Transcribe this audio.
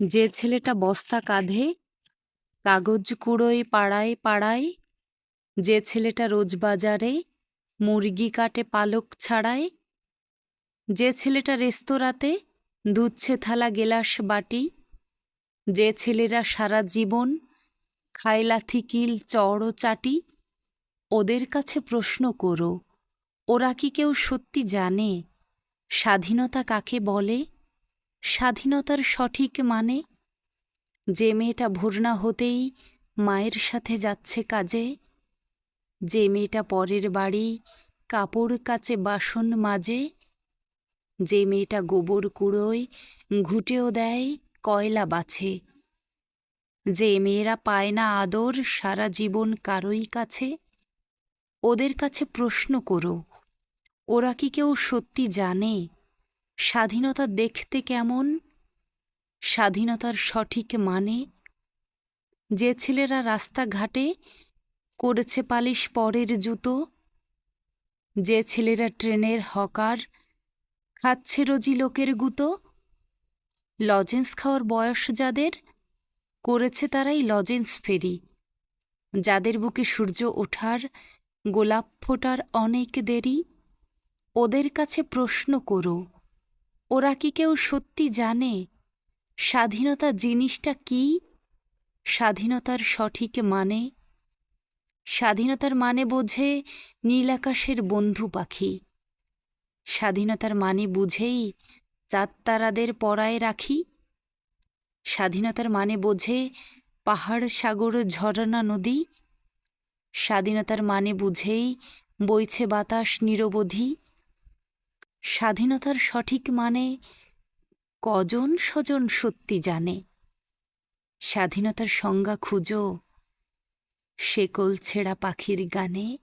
যে ছেলেটা বস্তা কাঁধে, কাগজ কুড়োয় পাড়ায় পাড়ায়, যে ছেলেটা রোজ বাজারে মুরগি কাটে পালক ছাড়ায়, যে ছেলেটা রেস্তোরাঁতে দুচ্ছে থালা গেলাস বাটি, যে ছেলেরা সারা জীবন খায় লাথি কিল, চড় চাটি, ওদের কাছে প্রশ্ন করো, ওরা কি কেউ সত্যি জানে, স্বাধীনতা কাকে বলে? স্বাধীনতার সঠিক মানে? যে মেয়েটা ভোর হতেই মায়ের সাথে যাচ্ছে কাজে, যে মেয়েটা পরের বাড়ি কাপড় কাচে বাসন মাজে, যে মেয়েটা গোবর কুড়োয় ঘুটেও দেয় কয়লা বাছে, যে মেয়েরা পায় না আদর সারা জীবন কারোই কাছে? ওদের কাছে প্রশ্ন করো, ওরা কি কেউ সত্যি জানে? স্বাধীনতা দেখতে কেমন? স্বাধীনতার সঠিক মানে? যে ছেলেরা রাস্তাঘাটে করেছে পালিশ পরের জুতো, যে ছেলেরা ট্রেনের হকার, খাচ্ছে রোজি লোকের গুতো, লজেন্স খাওয়ার বয়স যাদের, করেছে তারাই লজেন্স ফেরি। যাদের বুকে সূর্য ওঠার, গোলাপ ফোটার অনেক দেরি, ওদের কাছে প্রশ্ন করো। ওরা কি কেউ সত্যি জানে স্বাধীনতা জিনিসটা কি? স্বাধীনতার সঠিক মানে? স্বাধীনতার মানে বোঝে নীল আকাশের বন্ধু পাখি। স্বাধীনতার মানে বুঝেই চাঁদ তারাদের পরায় রাখি। স্বাধীনতার মানে বোঝে পাহাড়, সাগর ঝরনা নদী। স্বাধীনতার মানে বুঝেই বইছে বাতাস, নিরবধি। স্বাধীনতার সঠিক মানে কজন স্বজন সত্যি জানে? স্বাধীনতার সংজ্ঞা খুঁজো। শেকল ছেঁড়া পাখির গানে